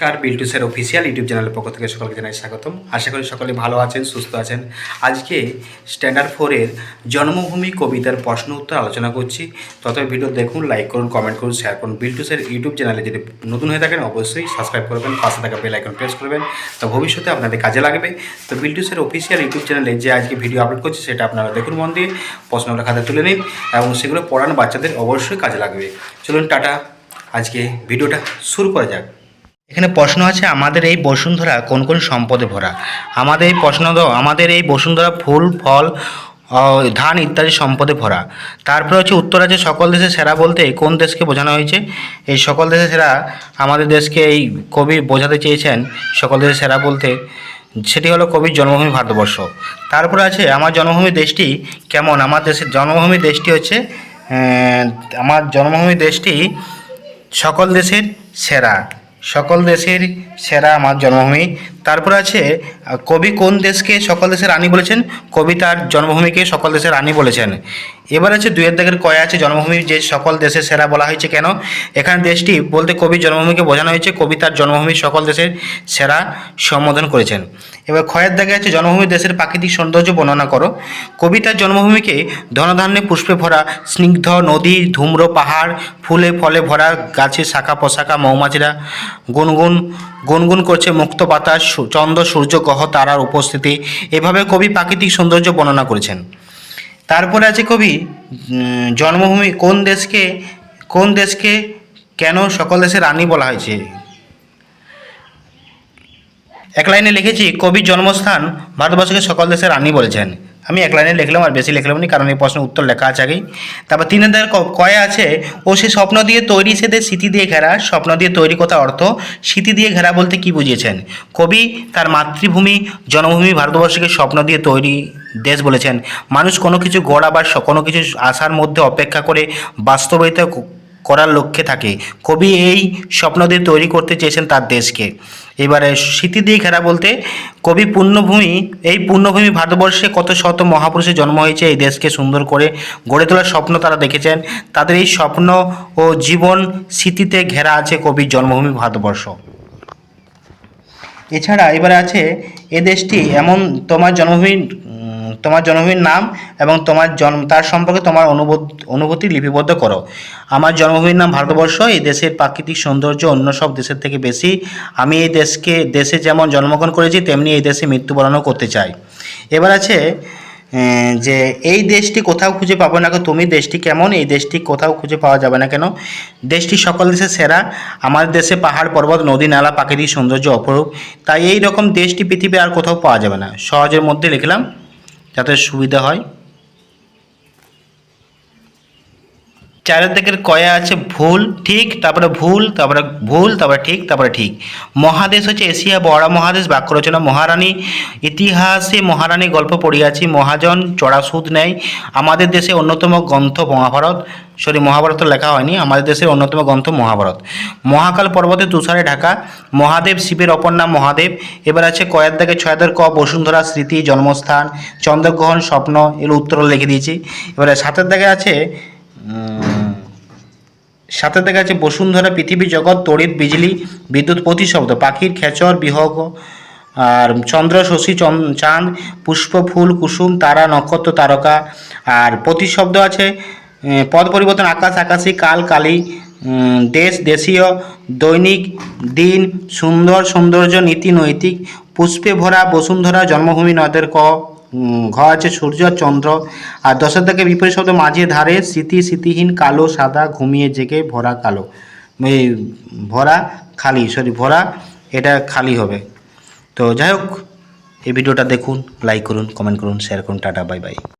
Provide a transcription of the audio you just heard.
কার বিল্টুসের official YouTube চ্যানেলের পক্ষ থেকে সকলকে জানাই স্বাগতম। আশা করি সকলে ভালো আছেন, সুস্থ আছেন। আজকে স্ট্যান্ডার্ড ফোরের জন্মভূমি কবিতার প্রশ্ন উত্তর আলোচনা করছি। তত ভিডিও দেখুন লাইক করুন কমেন্ট করুন শেয়ার করুন। বিল্টুসের ইউটিউব চ্যানেলে যদি নতুন হয়ে থাকেন, অবশ্যই সাবস্ক্রাইব করবেন, পাশে থাকা বেল আইকন প্রেস করবেন। তো ভবিষ্যতে আপনাদের কাজে লাগবে। তো বিল্টুসের অফিসিয়াল ইউটিউব চ্যানেলে যে আজকে ভিডিও আপলোড করছি, সেটা আপনারা দেখুন মন দিয়ে, প্রশ্নগুলো খাতা তুলে নিন এবং সেগুলো পড়ানো বাচ্চাদের অবশ্যই কাজে লাগবে। চলুন, টাটা। আজকে ভিডিওটা শুরু করা যাক। এখানে প্রশ্ন আছে, আমাদের এই বসুন্ধরা কোন কোন সম্পদে ভরা? আমাদের এই প্রশ্ন আমাদের এই বসুন্ধরা ফুল, ফল ধান ইত্যাদি সম্পদে ভরা। তারপরে হচ্ছে উত্তর আছে, সকল দেশে সেরা বলতে কোন দেশকে বোঝানো হয়েছে? এই সকল দেশে সেরা আমাদের দেশকে এই কবি বোঝাতে চেয়েছেন, সকল দেশে সেরা বলতে। সেটি হলো কবির জন্মভূমি ভারতবর্ষ। তারপরে আছে, আমার জন্মভূমি দেশটি কেমন? আমার দেশের জন্মভূমি দেশটি হচ্ছে আমার জন্মভূমি দেশটি সকল দেশের সেরা। সকল দেশের সেরা আমার জন্মভূমি তারপর আছে কবি কোন দেশকে সকল দেশের রানী বলেছেন? কবি তার জন্মভূমিকে সকল দেশের রানী বলেছেন। এবার আছে দুয়ের দাগের কয়া আছে জন্মভূমি, যে সকল দেশের সেরা বলা হয়েছে কেন? এখানে দেশটি বলতে কবির জন্মভূমিকে বোঝানো হয়েছে কবি তার জন্মভূমি সকল দেশের সেরা সম্বোধন করেছেন। এবার ক্ষয়ের দাগে আছে জন্মভূমি, দেশের প্রাকৃতিক সৌন্দর্য বর্ণনা করো। কবি তার জন্মভূমিকে ধনধান্যে পুষ্পে ভরা, স্নিগ্ধ নদী, ধূম্র পাহাড়, ফুলে ফলে ভরা গাছের শাখা পোশাকা মৌমাছিরা গুনগুন গুনগুন করছে মুক্ত বাতাস চন্দ্র, সূর্য, গ্রহ, তারার উপস্থিতি। এভাবে কবি প্রাকৃতিক সৌন্দর্য বর্ণনা করেছেন। তারপরে আছে কবি জন্মভূমি কোন দেশকে কোন দেশকে কেন সকল দেশের রানী বলা হয়েছে? এক লাইনে লিখেছি, কবির জন্মস্থান ভারতবর্ষকে সকল দেশের রানী বলেছেন। আমি এক লাইনে লিখলাম আর বেশি লিখলাম না, কারণ এই প্রশ্নের উত্তর লেখা আছে আগেই। তারপর তিন হাজার কয়ে আছে, ও সে স্বপ্ন দিয়ে তৈরি সেদের স্মৃতি দিয়ে ঘেরা, স্বপ্ন দিয়ে তৈরি কথা অর্থ স্মৃতি দিয়ে ঘেরা বলতে কি বুঝিয়েছেন? কবি তার মাতৃভূমি, জন্মভূমি ভারতবর্ষকে স্বপ্ন দিয়ে তৈরি দেশ বলেছেন। মানুষ কোনো কিছু গড়া বা কোনো কিছু আশার মধ্যে অপেক্ষা করে বাস্তবায়িত করার লক্ষ্যে থাকে। কবি এই স্বপ্ন দিয়ে তৈরি করতে চেয়েছেন তার দেশকে। এবারে স্মৃতি দিয়ে ঘেরা বলতে কবি পূর্ণভূমি এই পূর্ণভূমি ভারতবর্ষে কত শত মহাপুরুষের জন্ম হয়েছে এই দেশকে সুন্দর করে গড়ে তোলার স্বপ্ন তারা দেখেছেন। তাদের এই স্বপ্ন ও জীবন স্মৃতিতে ঘেরা আছে কবির জন্মভূমি ভারতবর্ষ। এছাড়া এবারে আছে এ দেশটি এমন তোমার জন্মভূমির উম, তোমার জন্মভূমির নাম এবং তোমার জন্ম, তার সম্পর্কে তোমার অনুভূত, অনুভূতি লিপিবদ্ধ করো। আমার জন্মভূমির নাম ভারতবর্ষ, এই দেশের প্রাকৃতিক সৌন্দর্য অন্য সব দেশের থেকে বেশি। আমি এই দেশকে, দেশে যেমন জন্মগ্রহণ করেছি, তেমনি এই দেশে মৃত্যুবরণও করতে চাই। এবার আছে যে এই দেশটি কোথাও খুঁজে পাবো না তুমি দেশটি কেমন? এই দেশটি কোথাও খুঁজে পাওয়া যাবে না কেন? দেশটি সকল দেশের সেরা। আমাদের দেশে পাহাড়, পর্বত, নদী, নালা, প্রাকৃতিক সৌন্দর্য অপরূপ। তাই এই রকম দেশটি পৃথিবী আর কোথাও পাওয়া যাবে না। সহজের মধ্যে লিখলাম। যাতে সুবিধা হয়। চারের দিকের কয়া আছে ভুল, ঠিক, তারপরে ভুল তারপরে ভুল, তারপরে ঠিক তারপরে ঠিক। মহাদেশ হচ্ছে এশিয়া বড় মহাদেশ বাক্য রচনা মহারানী। ইতিহাসে মহারানী গল্প পড়িয়াছি মহাজন চড়া সুদ নেয়। আমাদের দেশে অন্যতম গ্রন্থ মহাভারত। সরি মহাভারত লেখা হয়নি। আমাদের দেশের অন্যতম গ্রন্থ মহাভারত। মহাকাল পর্বতে তুষারে ঢাকা। মহাদেব শিবের অপর নাম মহাদেব। এবার আছে কয়ের দাগে ছয়ের ক, বসুন্ধরা স্মৃতি, জন্মস্থান, চন্দ্রগ্রহণ, স্বপ্ন, এর উত্তর লিখে দিয়েছি। এবারে সাতের দাগে আছে সাথে দেখা যাচ্ছে বসুন্ধরা পৃথিবী জগৎ, তড়িৎ, বিজলি, বিদ্যুৎ, প্রতিশব্দ, পাখির খেচর, বিহগ, আর চন্দ্র, শশী চাঁদ, পুষ্প, ফুল, কুসুম, তারা, নক্ষত্র, তারকা, আর প্রতিশব্দ আছে পদ পরিবর্তন, আকাশ, আকাশী, কাল, কালী দেশ, দেশীয়, দৈনিক, দিন, সুন্দর, সৌন্দর্য, নীতি, নৈতিক, পুষ্পে ভরা বসুন্ধরা জন্মভূমি, নদের ক ঘ আছে সূর্য, চন্দ্র। আর দশের থেকে বিপরীত শব্দ মাঝে ধারে, স্মৃতি, স্মৃতিহীন, কালো, সাদা, ঘুমিয়ে জেগে ভরা কালো। এই ভরা খালি সরি ভরা, এটা খালি হবে। তো যাই হোক, এই ভিডিওটা দেখুন লাইক করুন কমেন্ট করুন শেয়ার করুন, টাটা বাই বাই